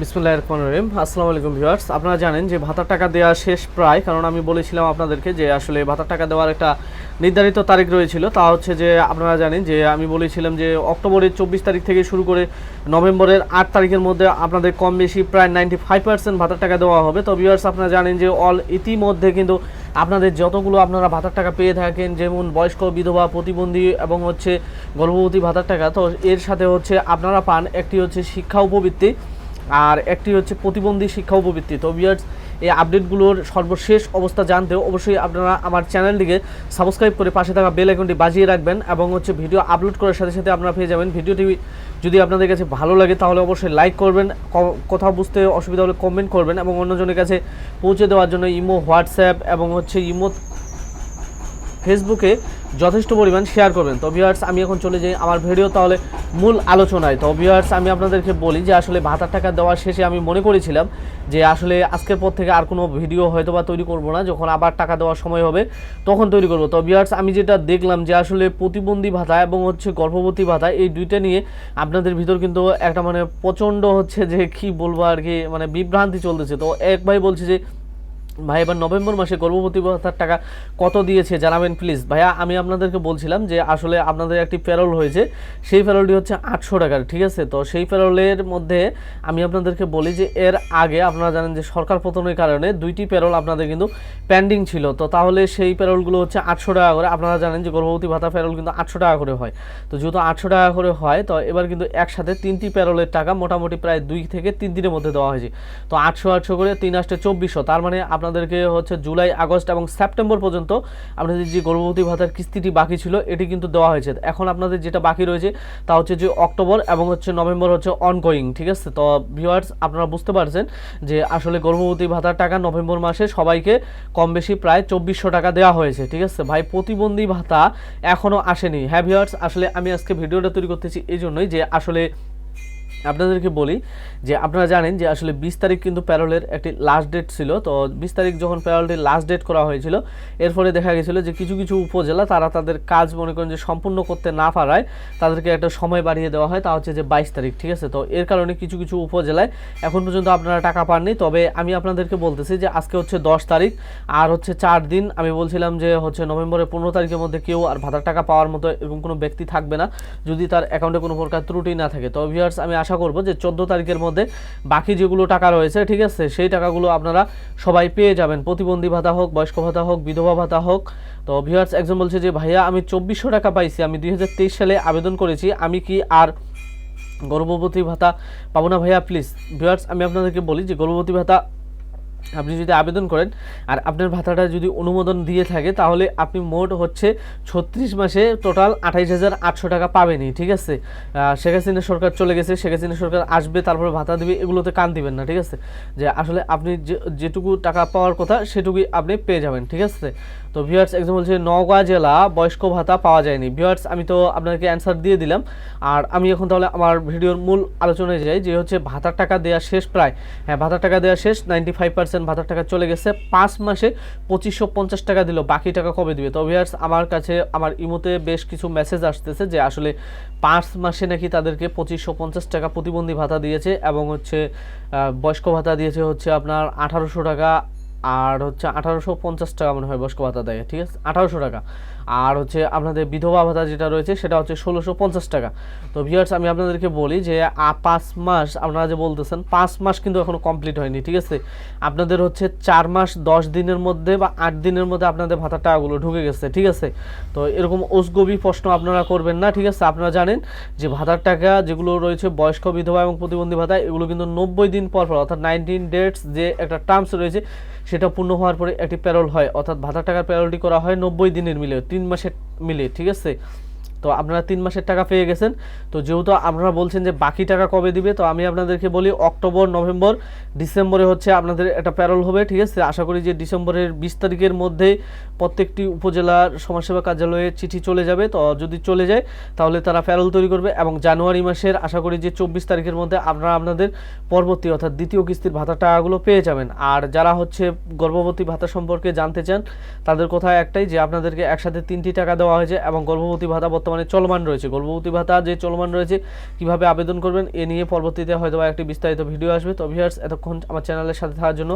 বিসমুল্লাহ রহমান রহিম। আসসালামু আলাইকুম ভিউয়ার্স। আপনারা জানেন যে ভাতার টাকা দেওয়া শেষ প্রায়। কারণ আমি বলেছিলাম আপনাদেরকে যে আসলে ভাতার টাকা দেওয়ার একটা নির্ধারিত তারিখ রয়েছিল। তা হচ্ছে যে আপনারা জানেন যে আমি বলেছিলাম যে অক্টোবরের চব্বিশ তারিখ থেকে শুরু করে নভেম্বরের আট তারিখের মধ্যে আপনাদের কম বেশি প্রায় নাইনটি ফাইভ পার্সেন্ট ভাতার টাকা দেওয়া হবে। তো ভিউয়ার্স, আপনারা জানেন যে অল ইতিমধ্যে কিন্তু আপনাদের যতগুলো আপনারা ভাতার টাকা পেয়ে থাকেন, যেমন বয়স্ক বিধবা, প্রতিবন্ধী এবং হচ্ছে গর্ভবতী ভাতার টাকা, তো এর সাথে হচ্ছে আপনারা পান একটি হচ্ছে শিক্ষা উপবৃত্তি। আর একটি হচ্ছে প্রতিবন্ধী শিক্ষা উপবৃত্তি। তো বিয়ার্স এই আপডেটগুলোর সর্বশেষ অবস্থা জানতে অবশ্যই আপনারা আমার চ্যানেলটিকে সাবস্ক্রাইব করে পাশে থাকা বেল আইকনটি বাজিয়ে রাখবেন এবং হচ্ছে ভিডিও আপলোড করার সাথে সাথে আপনারা পেয়ে যাবেন। ভিডিওটি যদি আপনাদের কাছে ভালো লাগে তাহলে অবশ্যই লাইক করবেন কোথাও বুঝতে অসুবিধা হলে কমেন্ট করবেন এবং অন্যজনের কাছে পৌঁছে দেওয়ার জন্য ইমো, হোয়াটসঅ্যাপ এবং হচ্ছে ইমো ফেসবুকে যথেষ্ট পরিমাণ শেয়ার করবেন। তো ভিউয়ার্স আমি এখন চলে যাই আমার ভিডিও তাহলে মূল আলোচনায়। তো ভিউয়ার্স আমি আপনাদেরকে বলি যে, আসলে ভাতার টাকা দেওয়ার শেষে আমি মনে করেছিলাম যে, আসলে আজকের পর থেকে আর কোনো ভিডিও হয়তো বা তৈরি করব না। যখন আবার টাকা দেওয়ার সময় হবে, তখন তৈরি করব। তো ভিউয়ার্স আমি যেটা দেখলাম যে, আসলে প্রতিবন্ধী ভাতা এবং হচ্ছে গর্ভবতী ভাতা, এই দুইটা নিয়ে আপনাদের ভিতর কিন্তু একটা মানে প্রচণ্ড হচ্ছে যে, কি বলব আর কি মানে বিভ্রান্তি চলতেছে। তো এক ভাই বলছে যে ভাই, এবার নভেম্বর মাসে গর্ভবতী ভাতার টাকা কত দিয়েছে জানাবেন প্লিজ ভাইয়া, আমি আপনাদেরকে বলছিলাম যে আসলে আপনাদের একটি প্যারোল হয়েছে, সেই প্যারোলটি হচ্ছে আটশো টাকার, ঠিক আছে? তো সেই প্যারোলের মধ্যে আমি আপনাদেরকে বলি যে এর আগে আপনারা জানেন যে সরকার পতনের কারণে দুইটি প্যারোল আপনাদের কিন্তু পেন্ডিং ছিল। তো তাহলে সেই প্যারোলগুলো হচ্ছে আটশো টাকা করে। আপনারা জানেন যে গর্ভবতী ভাতা প্যারোল কিন্তু আটশো টাকা করে হয়। তো যেহেতু আটশো টাকা করে হয়, তো এবার কিন্তু একসাথে তিনটি প্যারোলের টাকা মোটামুটি প্রায় দুই থেকে তিন দিনের মধ্যে দেওয়া হয়েছে। তো আটশো আটশো করে তিন আটশো চব্বিশশো, তার মানে আপনাদেরকে হচ্ছে জুলাই, আগস্ট এবং সেপ্টেম্বর পর্যন্ত আপনাদের যে গর্ভবতী ভাতার কিস্তিটি বাকি ছিল, এটি কিন্তু দেওয়া হয়েছে। এখন আপনাদের যেটা বাকি রয়েছে, তা হচ্ছে যে অক্টোবর এবং হচ্ছে নভেম্বর হচ্ছে অনগোয়িং ঠিক আছে? তো ভিউয়ার্স আপনারা বুঝতে পারছেন যে আসলে গর্ভবতী ভাতার টাকা নভেম্বর মাসে সবাইকে কম বেশি প্রায় চব্বিশশো টাকা দেওয়া হয়েছে, ঠিক আছে? ভাই, প্রতিবন্ধী ভাতা এখনও আসেনি। হ্যাঁ ভিউয়ার্স আসলে আমি আজকে ভিডিওটা তৈরি করতেছি এই জন্যই যে আসলে আপনাদেরকে বলি যে আপনারা জানেন যে আসলে বিশ তারিখ কিন্তু প্যারোলের একটি লাস্ট ডেট ছিল। তো বিশ তারিখ যখন প্যারোলটির লাস্ট ডেট করা হয়েছিল, এর ফলে দেখা গেছিল যে কিছু কিছু উপজেলা তারা তাদের কাজ মনে করেন যে সম্পূর্ণ করতে না পারায় তাদেরকে একটা সময় বাড়িয়ে দেওয়া হয়, তা হচ্ছে যে বাইশ তারিখ, ঠিক আছে? তো এর কারণে কিছু কিছু উপজেলায় এখন পর্যন্ত আপনারা টাকা পাননি। তবে আমি আপনাদেরকে বলতেছি যে আজকে হচ্ছে দশ তারিখ, আর হচ্ছে চার দিন। আমি বলছিলাম যে হচ্ছে নভেম্বরের পনেরো তারিখের মধ্যে কেউ আর ভাতার টাকা পাওয়ার মতো এরকম কোনো ব্যক্তি থাকবে না, যদি তার অ্যাকাউন্টে কোনো প্রকার ত্রুটি না থাকে। তো ভিউয়ার্স আমি আশা করব যে চোদ্দ তারিখের মধ্যে বাকি যেগুলো টাকা রয়েছে, ঠিক আছে, সেই টাকাগুলো আপনারা সবাই পেয়ে যাবেন। প্রতিবন্ধী ভাতা হোক, বয়স্ক ভাতা হোক, বিধবা ভাতা হোক। তো ভিউয়ার্স একজন বলছে যে, ভাইয়া, আমি চব্বিশশো টাকা পাইছি, আমি দুই হাজার তেইশ সালে আবেদন করেছি, আমি কি আর গর্ভবতী ভাতা পাবো না ভাইয়া? প্লিজ ভিউয়ার্স আমি আপনাদেরকে বলি যে, গর্ভবতী ভাতা আপনি যদি আবেদন করেন, আর আপনার ভাতাটা যদি অনুমোদন দিয়ে থাকে, তাহলে আপনি মোট হচ্ছে ছত্রিশ মাসে টোটাল আঠাইশ হাজার আটশো টাকা পাবেনই, ঠিক আছে? শেখ হাসিনা সরকার চলে গেছে, শেখ হাসিনা সরকার আসবে, তারপরে ভাতা দিবে, এগুলোতে কান দিবেন না, ঠিক আছে? যে আসলে আপনি যেটুকু টাকা পাওয়ার কথা, সেটুকুই আপনি পেয়ে যাবেন, ঠিক আছে? তো ভিউয়ার্স একজন বলছে নওগাঁ জেলা বয়স্ক ভাতা পাওয়া যায়নি। ভিউয়ার্স আমি তো আপনাকে অ্যান্সার দিয়ে দিলাম। আর আমি এখন তাহলে আমার ভিডিওর মূল আলোচনায় যাই, যে হচ্ছে ভাতার টাকা দেওয়া শেষ প্রায়। হ্যাঁ ভাতার টাকা দেওয়া শেষ নাইনটি ফাইভ পার্সেন্ট ভাতার টাকা চলে গেছে। পাঁচ মাসে পঁচিশশো পঞ্চাশ টাকা দিল। বাকি টাকা কবে দিবে? তো ভিয়ার্স আমার কাছে, আমার ইমোতে বেশ কিছু মেসেজ আসতেছে যে আসলে পাঁচ মাসে নাকি তাদেরকে পঁচিশশো পঞ্চাশ টাকা প্রতিবন্ধী ভাতা দিয়েছে এবং হচ্ছে বয়স্ক ভাতা দিয়েছে হচ্ছে আপনার আঠারোশো টাকা। আর হচ্ছে আঠারোশো পঞ্চাশ টাকা মনে হয় বয়স্ক ভাতা দেয় ঠিক আছে? আঠারোশো টাকা। আর হচ্ছে আপনাদের বিধবা ভাতা যেটা রয়েছে, সেটা হচ্ছে ষোলোশো পঞ্চাশ টাকা। তো ভিউয়ার্স আমি আপনাদেরকে বলি যে পাঁচ মাস, আপনারা যে বলতেছেন, পাঁচ মাস কিন্তু এখনও কমপ্লিট হয়নি, ঠিক আছে? আপনাদের হচ্ছে চার মাস, দশ দিনের মধ্যে বা আট দিনের মধ্যে আপনাদের ভাতার টাকাগুলো ঢুকে গেছে, ঠিক আছে? তো এরকম ওসগবি প্রশ্ন আপনারা করবেন না, ঠিক আছে? আপনারা জানেন যে ভাতার টাকা যেগুলো রয়েছে, বয়স্ক বিধবা এবং প্রতিবন্ধী ভাতা, এগুলো কিন্তু নব্বই দিন পর পর, অর্থাৎ নাইনটিন ডেটস যে একটা টার্মস রয়েছে সেটা পূর্ণ হওয়ার পরে একটি প্যারোল হয়। অর্থাৎ ভাতার টাকার প্যারোলটি করা হয় নব্বই দিনের মিলে, তিন মাসের মিলে, ঠিক আছে? তো আপনারা তিন মাসের টাকা পেয়ে গেছেন। তো যেহেতু আপনারা বলছেন যে বাকি টাকা কবে দিবে, তো আমি আপনাদেরকে বলি অক্টোবর, নভেম্বর, ডিসেম্বরে হচ্ছে আপনাদের একটা প্যারোল হবে, ঠিক আছে? আশা করি যে ডিসেম্বরের বিশ তারিখের মধ্যে প্রত্যেকটি উপজেলার সমাজসেবা কার্যালয়ে চিঠি চলে যাবে। তো যদি চলে যায়, তাহলে তারা প্যারোল তৈরি করবে এবং জানুয়ারি মাসের আশা করি যে চব্বিশ তারিখের মধ্যে আপনারা আপনাদের পরবর্তী অর্থাৎ দ্বিতীয় কিস্তির ভাতার টাকাগুলো পেয়ে যাবেন। আর যারা হচ্ছে গর্ভবতী ভাতা সম্পর্কে জানতে চান, তাদের কথা একটাই যে আপনাদেরকে একসাথে তিনটি টাকা দেওয়া হয়েছে এবং গর্ভবতী ভাতা বর্তমানে বর্তমানে চলমান রয়েছে। গর্ভবতী ভাতা যে চলমান রয়েছে, কীভাবে আবেদন করবেন, এ নিয়ে পরবর্তীতে হয়তো একটি বিস্তারিত ভিডিও আসবে। তো ভিউয়ার্স এতক্ষণ আমার চ্যানেলের সাথে থাকার জন্য